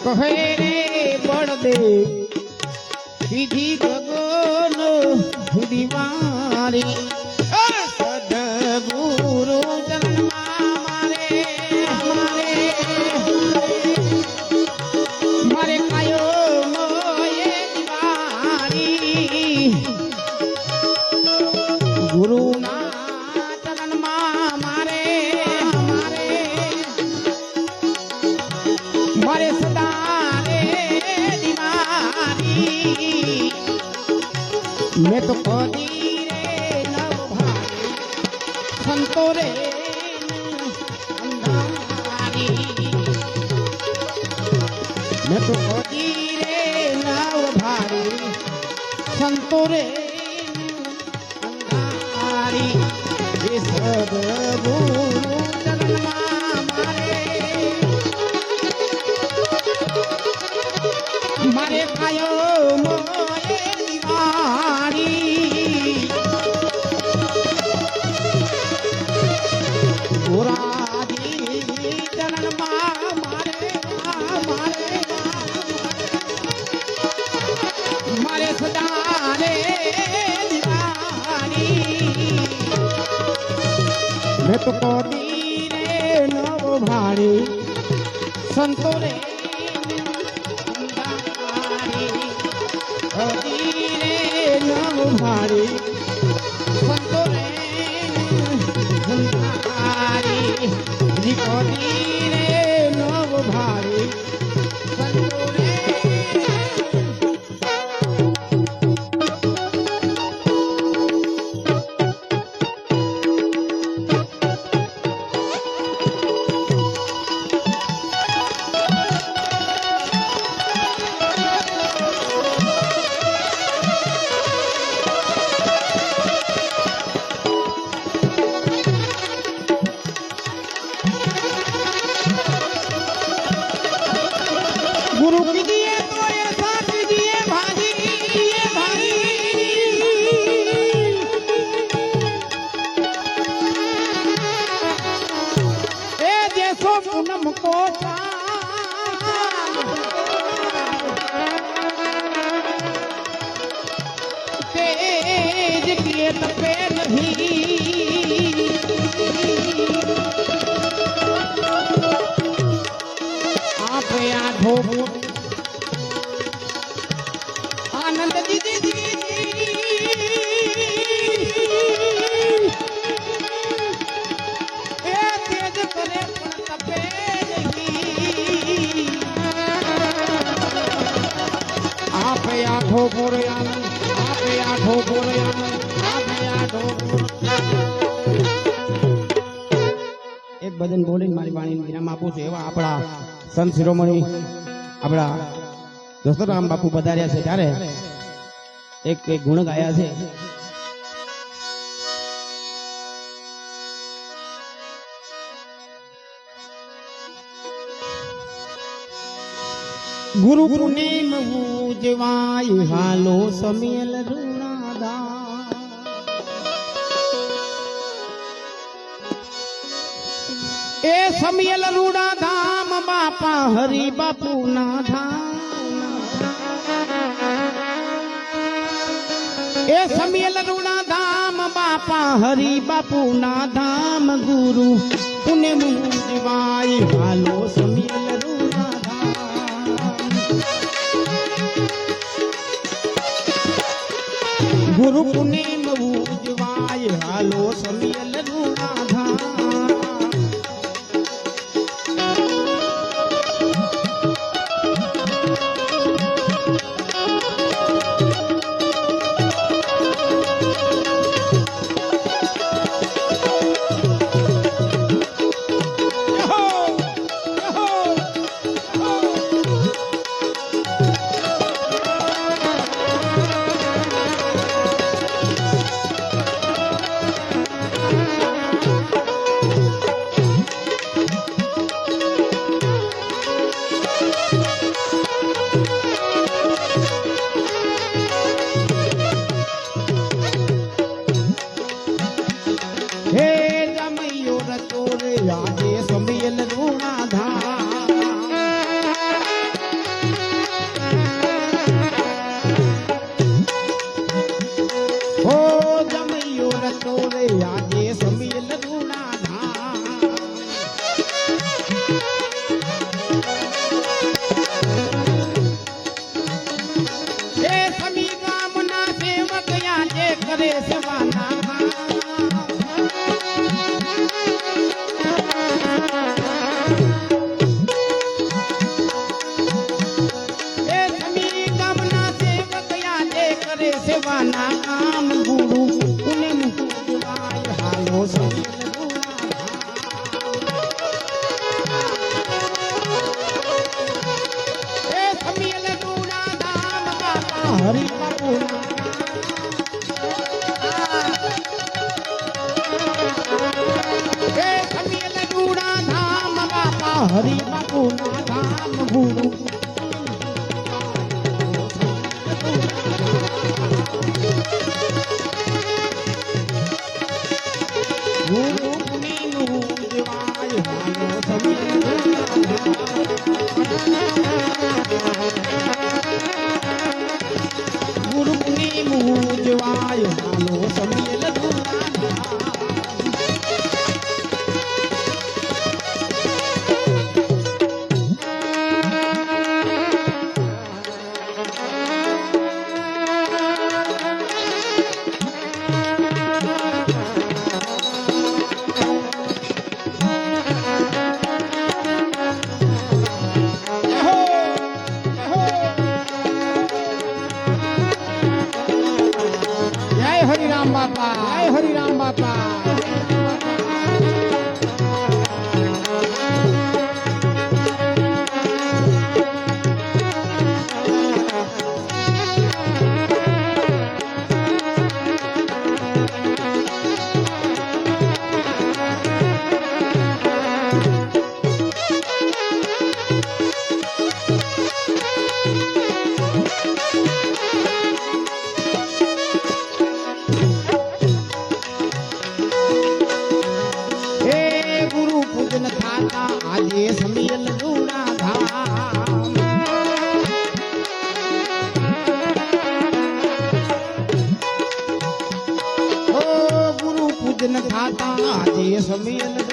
કહે રે બળદે સીધી ગગન સુધી સદગુરુ મેં તો કદી રે નવ સંતો રે મેં તો કદી રે નવ ભાઈ સંતો રે સંત શિરોમણી આપણા દોસ્તરામ બાપુ પધાર્યા છે. ત્યારે એક એક ગુણ ગાયા છે. ગુરુ પૂર્ણિમ ઉજવાય, હાલો સમિયલ ઋણાદા એ સમિયલ ધામ બાપા હરી બાપુ ના ધામ. એ સમીલ રૂણા ધામ, બાપા હરી બાપુ ના ધામ, ગુરુ પુને મુંજવાઈ હાલો સમીલ ગુરુ પુણે ઉજવાય હાલો સમિયલ રૂણા હરિના ગુના ગાન ગુરુ. માતા જે સમિયન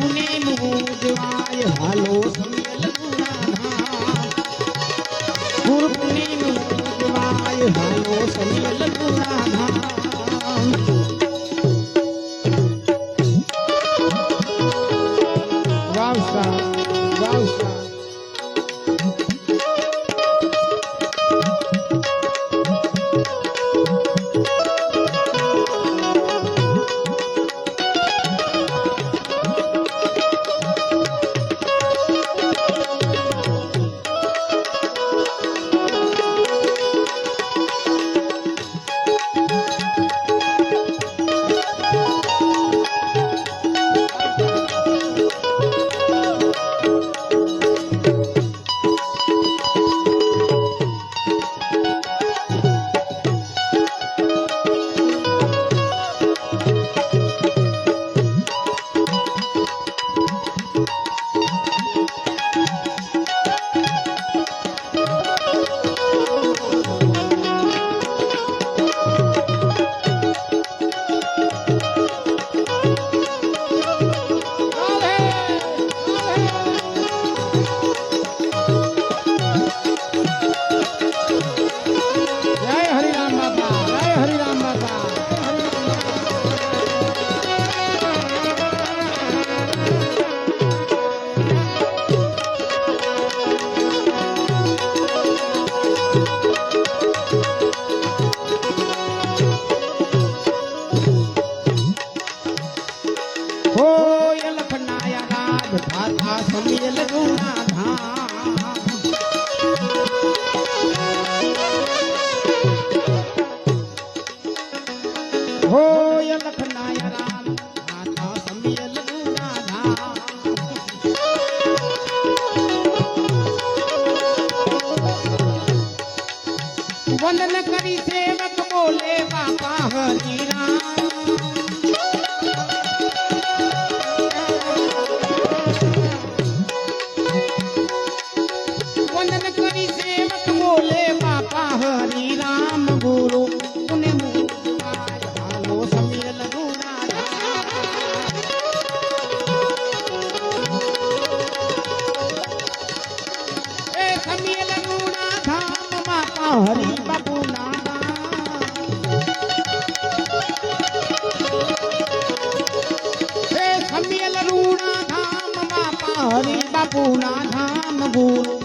આપને મોજવાય હાલો સંગલ પુરાના ગુરપુને મોજવાય હાલો સંગલ પુરાના રજી ગુણા ધામ ગુણ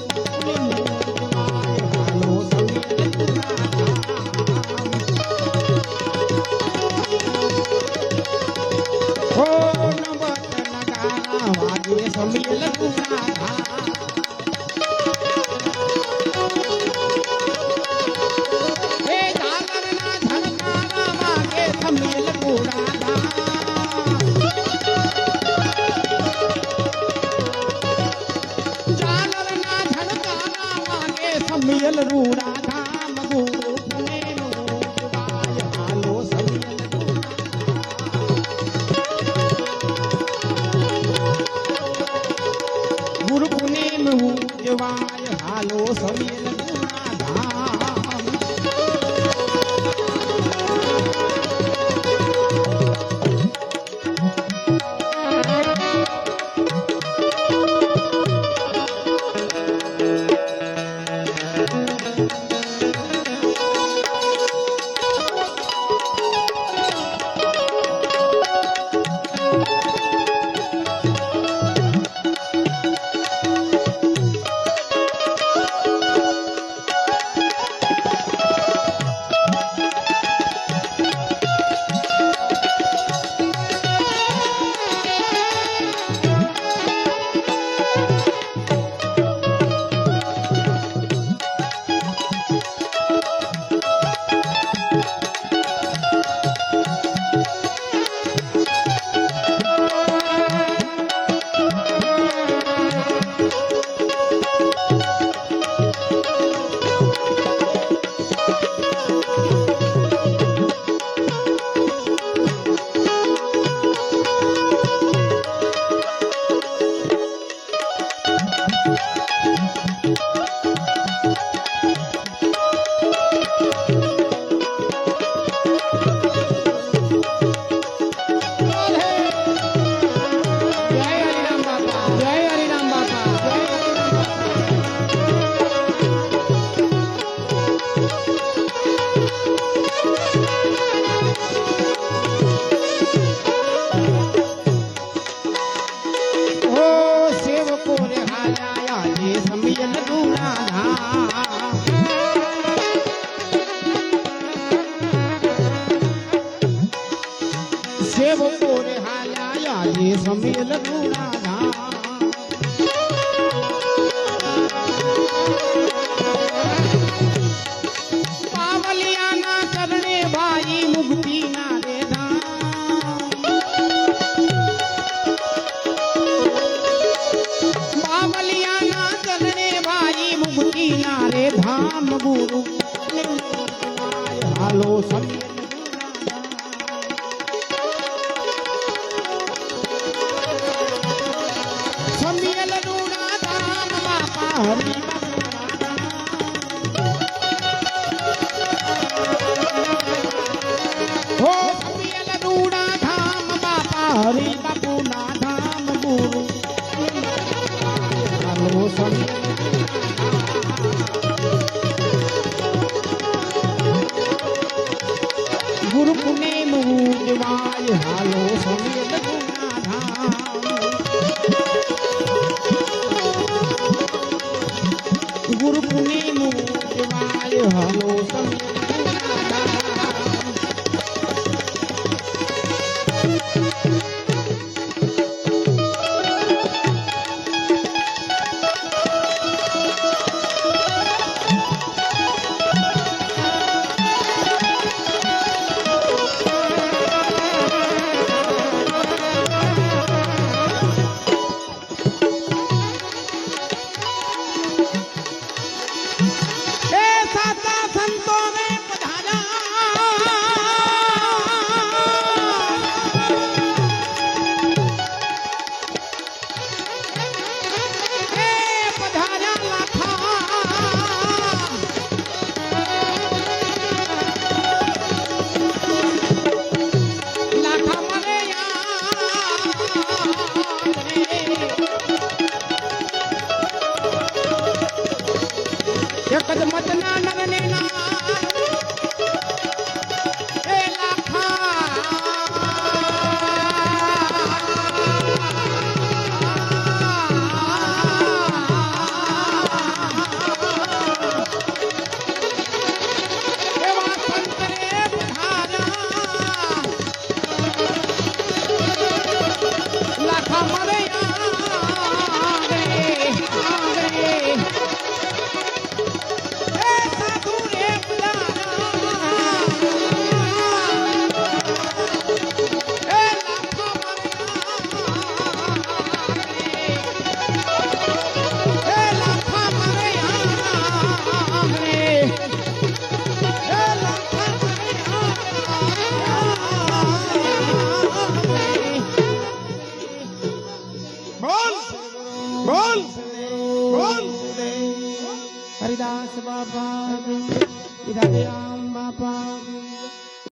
છે બપોરે હાલ્યા આવીએ સમીર ગુણા าม એક જ